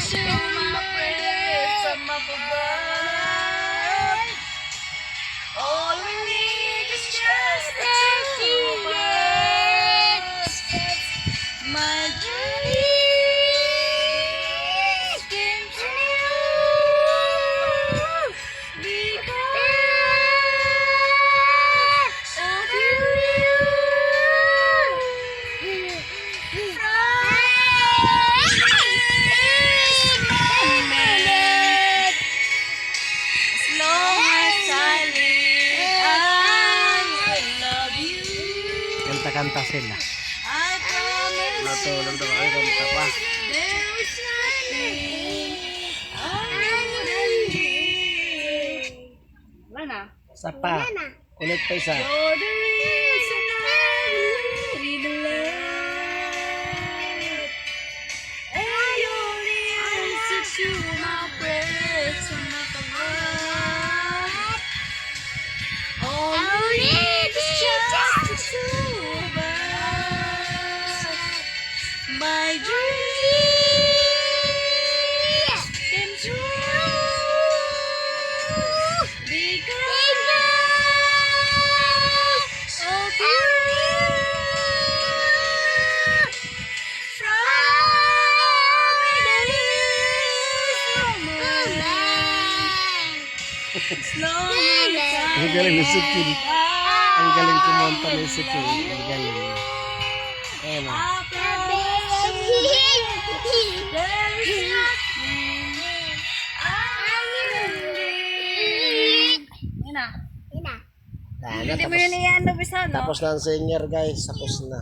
Sama a ba? Kanta-kanta sila. I promise Natulog na kayo, kanta pa. Wala na. Isa pa. Ulit pa isa. My dreams came true because of you. Ang galing ni Sikil. Ang galing kumonta ni Sikil. Ang galing. Ayan. Ayan na, tapos, bisa, no? tapos na ang singer guys. Tapos na.